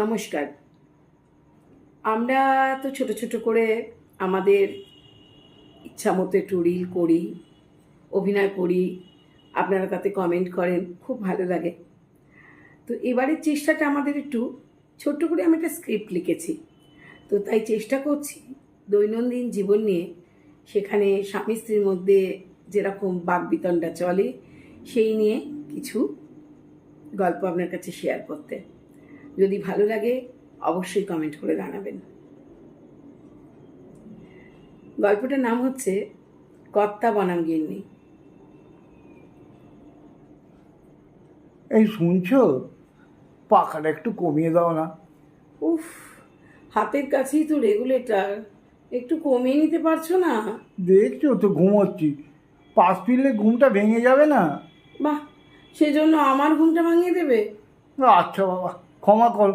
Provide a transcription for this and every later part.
নমস্কার। আমরা তো ছোট ছোট করে আমাদের ইচ্ছা মতো একটু রিল করি, অভিনয় করি। আপনারা তাতে কমেন্ট করেন, খুব ভালো লাগে। তো এবারের চেষ্টাটা আমাদের একটু ছোট্ট করে আমি একটা স্ক্রিপ্ট লিখেছি। তো তাই চেষ্টা করছি দৈনন্দিন জীবন নিয়ে। সেখানে স্বামী স্ত্রীর মধ্যে যেরকম বাগবিতণ্ডা চলে, সেই নিয়ে কিছু গল্প আপনার কাছে শেয়ার করতে। যদি ভালো লাগে অবশ্যই কমেন্ট করে জানাবেন। গল্পটার নাম হচ্ছে কর্তা বনাম গিন্নি। এই শুনছো? পাখাটা একটু কমিয়ে দাও না। উফ হাতের কাছেই তো রেগুলেটর একটু কমিয়ে নিতে পারছ না? দেখছ তো ঘুমোচ্ছি। পাশ ফিরলে ঘুমটা ভেঙে যাবে না? বাহ সেজন্য আমার ঘুমটা ভাঙিয়ে দেবে? আচ্ছা বাবা। ক্ষমা করো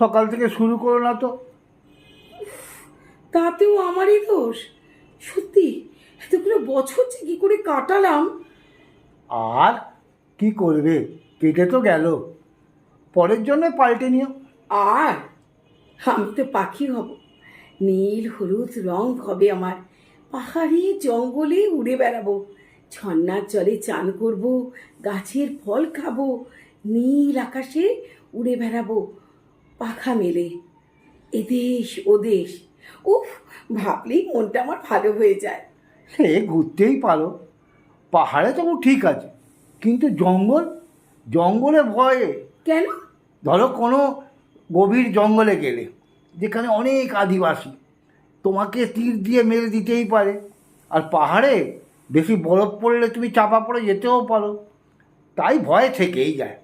সকাল থেকে শুরু করো না তো। তাতেও আমারই দোষ। সত্যি এতগুলো বছর যে কী করে কাটালাম। আর কি করবে? কেটে তো গেল। পরের জন্য পাল্টে নিও। আর আমি তো পাখি হব। নীল হলুদ রং হবে আমার। পাহাড়ি জঙ্গলে উড়ে বেড়াবো। ঝর্নার জলে চান করব গাছের ফল খাব। নীল আকাশে উড়ে বেড়াবো পাখা মেলে। এদেশ ওদেশ। উফ ভাবলেই মনটা আমার ভালো হয়ে যায়। সে ঘুরতেই পারো। পাহাড়ে তবু ঠিক আছে কিন্তু জঙ্গল জঙ্গলে ভয়ে। কেন? ধরো কোনো গভীর জঙ্গলে গেলে যেখানে অনেক আদিবাসী তোমাকে তীর দিয়ে মেরে দিতেই পারে। আর পাহাড়ে বেশি বরফ পড়লে তুমি চাপা পড়ে যেতেও পারো। তাই ভয় থেকেই যায়।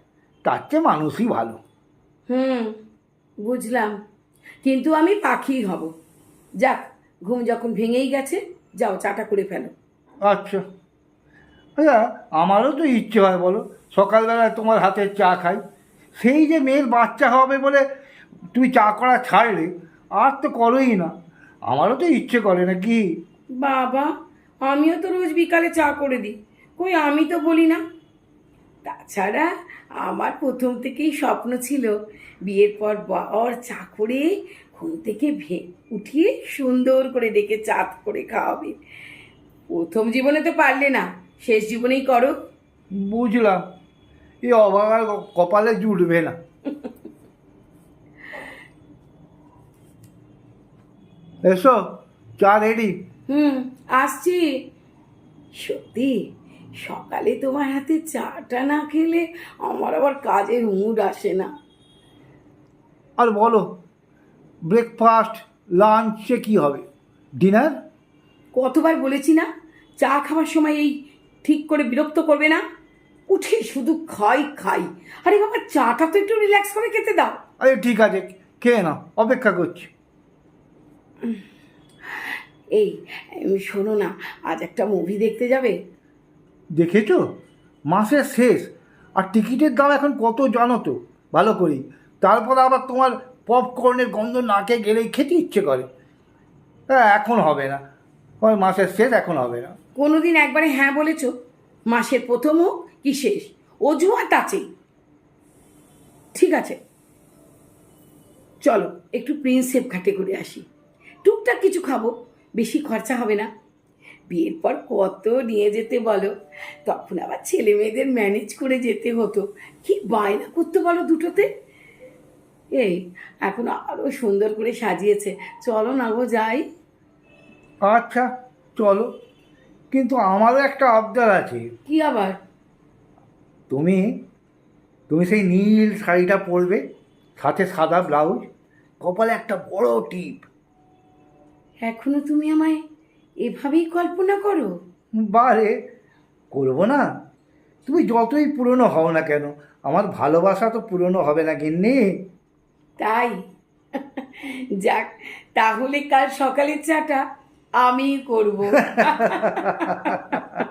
তার চেয়ে মানুষই ভালো। হুম বুঝলাম। কিন্তু আমি পাখি হব। যাক ঘুম যখন ভেঙেই গেছে যাও চাটা করে ফেলো। আচ্ছা। আচ্ছা আমারও তো ইচ্ছে হয় বলো সকালবেলায় তোমার হাতের চা খাই। সেই যে মেয়ের বাচ্চা হবে বলে তুমি চা করা ছাড়লে আর তো করোই না। আমারও তো ইচ্ছে করে না কি বাবা আমিও তো রোজ বিকালে চা করে দিই। কই আমি তো বলি না। তাছাড়া আমার প্রথম থেকেই স্বপ্ন ছিল বিয়ের পর বর চা করে ঘুম থেকে ভে উঠিয়ে সুন্দর করে ডেকে চাঁদ করে খাওয়াবে। প্রথম জীবনে তো পারলে না শেষ জীবনেই করো। বুঝলাম। এই অবাগার কপালে জুটবে না। এসো চা রেডি। হুম আসছি। সত্যি? সকালে তোমার হাতে চাটা না খেলে আমার আবার কাজের মুড আসে না। আর বলো ব্রেকফাস্ট লাঞ্চে কি হবে? ডিনার কতবার বলেছি না চা খাওয়ার সময় এই ঠিক করে বিরক্ত করবে না? উঠে শুধু খাই খাই। আরে বাবা চাটা তো একটু রিল্যাক্স করে খেতে দাও। আরে ঠিক আছে খেয়ে নাও অপেক্ষা করছি। এই শোনো না আজ একটা মুভি দেখতে যাবে? দেখেছ? মাসের শেষ। আর টিকিটের দাম এখন কত জানো তো? ভালো করেই তারপর আবার তোমার পপকর্নের গন্ধ নাকে গেলেই খেতে ইচ্ছে করে। হ্যাঁ এখন হবে না। ওই মাসের শেষ, এখন হবে না। কোনোদিন একবারে হ্যাঁ বলেছ? মাসের প্রথম হোক কি শেষ? অজুহাত আছেই ঠিক আছে। চলো, একটু প্রিন্সেপ ঘাটে করে আসি। টুকটাক কিছু খাব, বেশি খরচা হবে না। বিয়ের পর কত নিয়ে যেতে বলো? তখন আবার ছেলে মেয়েদের ম্যানেজ করে যেতে হতো। কি বায়না করতে বলো দুটোতে? এই এখন আরও সুন্দর করে সাজিয়েছে। চলো না গো যাই। আচ্ছা চলো। কিন্তু আমারও একটা আবদার আছে। কি আবার? তুমি তুমি সেই নীল শাড়িটা পরবে সাথে সাদা ব্লাউজ কপালে একটা বড় টিপ। এখনও তুমি আমায় এভাবেই কল্পনা করো। বারে করব না। তুমি যতই পুরনো হও না কেন আমার ভালোবাসা তো পুরনো হবে না গিন্নি। তাই? যাক তাহলে কাল সকালের চাটা আমি করব।